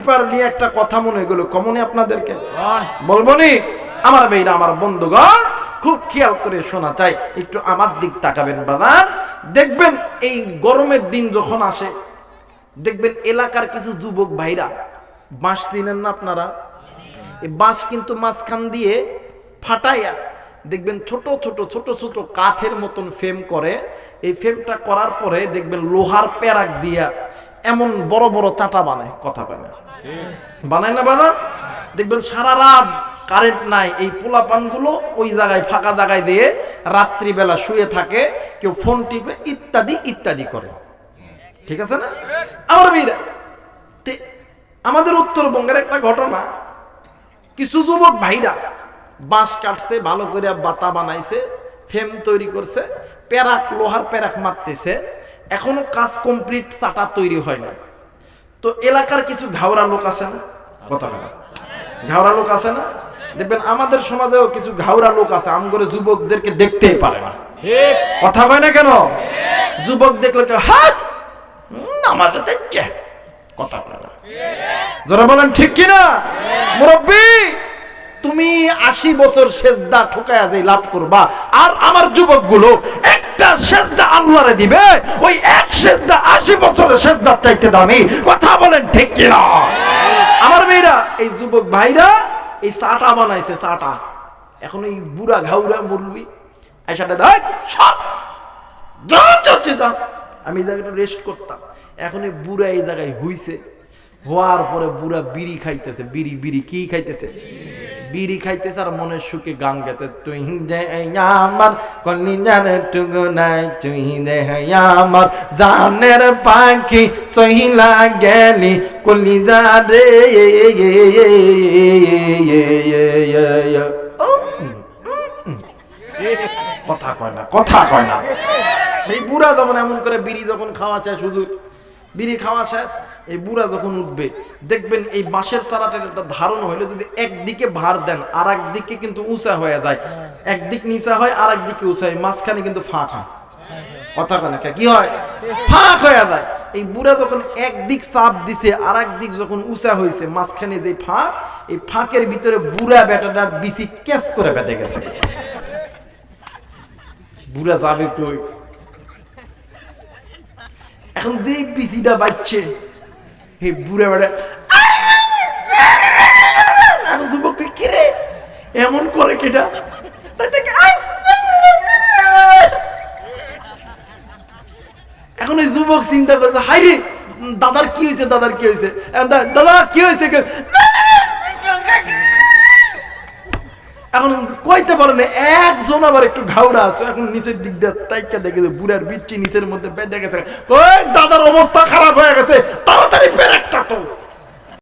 Paper নিয়ে একটা কথা মনে গেল। কমনে আপনাদেরকে? বলব নি? আমার মেয়েরা আমার বন্ধুগণ খুব খেয়াল করে শোনা চাই। একটু আমার দিক তাকাবেন বাদান দেখবেন এই গরমের দিন যখন আসে দেখবেন এলাকার কিছু যুবক ভাইরা বাঁশ চিনেন না আপনারা? এই বাঁশ কিন্তু মাঝখান দিয়ে ফাটাইয়া দেখবেন ছোট ছোট ছোট ছোট কাঠের মতন ফ্রেম করে। এই ফ্রেমটা করার পরে দেখবেন লোহার প্যারাক দিয়া এমন বড় বড় চাটা বানায়, কথা বানায় বানায় না বানা দেখবেন সারা রাত কারেন্ট নাই, এই পোলাপানগুলো ওই জায়গায়, ফাঁকা জায়গায় দিয়ে রাত্রিবেলা শুয়ে থাকে, কেউ ফোন টিপে, ইত্যাদি ইত্যাদি করে। ঠিক আছে না? আমার মেয়েরা আমাদের উত্তরবঙ্গের একটা ঘটনা। কিছু যুবক ভাইরা বাঁশ কাটছে, ভালো করে বাতা বানাইছে ফ্রেম তৈরি করছে, প্যারাক, লোহার প্যারাক মারতেছে। এখনও কাজ কমপ্লিট চাটা তৈরি হয় না তো এলাকার কিছু ঘাওড়া লোক আছে না? কথা বলা। ঘাওড়া লোক আছে না? দেখবেন আমাদের সমাজেও কিছু ঘাওড়া লোক আছে আমগরে যুবকদেরকে দেখতেই পারে না। কথা হয় না কেন? যুবক দেখলে কেউ হ্যাঁ হুম, আমাদের দেখছে। কথা বলে না। যারা বলেন ঠিক কিনা? মুরব্বী তুমি আশি বছর সেজদা ঠোকায়া দিয়ে লাভ করবা আর আমার যুবকগুলো একটা সেজদা আল্লাহরে দিবে, ওই এক সেজদা আশি বছরের সেজদার চাইতে দামি। কথা বলেন ঠিক কিনা? আমার মেয়েরা, এই যুবক ভাইরা, এই চাটা বানাইছে, চাটা। এখন এই বুড়া ঘাউরা মুরবি দেখ যা চলছে যা। আমি এই জায়গাটা রেস্ট করতাম। এখন এই বুড়া এই জায়গায় হইছে। হওয়ার পরে বুড়া বিড়ি খাইতেছে, বিড়ি বিড়ি, কি খাইতেছে? বিড়ি খাইতেছে আর মনের সুখে গান গাতে তুই দে আমার জানের টুগু নাই, তুই আমার। জানের পাখি সহিলা গেলি কলি যা রে কথা কয় না, কথা কয় না। এই বুড়া যখন এমন করে বিড়ি যখন খাওয়া চায় শুধু বিড়ি খাওয়া শেষ, এই বুড়া যখন উঠবে, দেখবেন এই বাঁশের চারাটার একটা ধারণ হইলে যদি একদিকে ভার দেন আর একদিকে কিন্তু উঁচা হয়ে যায়। একদিক নিচা হয় আর একদিকে উঁচা হয়, মাঝখানে কিন্তু ফাঁক। হয় কথা কয় না কি? হয়? ফাঁক হয়ে যায়। এই বুড়া যখন একদিক চাপ দিছে আর একদিক যখন উঁচা হয়েছে মাঝখানে যে ফাঁক, এই ফাঁকের ভিতরে বুড়া বেটাটার বিচি ক্যাচ করে বেঁধে গেছে। বুড়া যাবে কই? এখন যে পিসিটা বাজছে এই বুড়ে বেড়া এখন যুবক কই, রে এমন করে কেটা এখন ওই যুবক চিন্তা করছে হাই রে দাদার কি হয়েছে দাদার কি হয়েছে দাদা কি হয়েছে এখন কইতে পারে না, একজন আবার একটু ঘাউড়া আছে, এখন নিচের দিক দিয়ে তাইকা দেখে যে বুড়ার বিচ্ছি নিচের মধ্যে বেঁধে গেছে। ওই দাদার অবস্থা খারাপ হয়ে গেছে, তাড়াতাড়ি পেরেকটা তো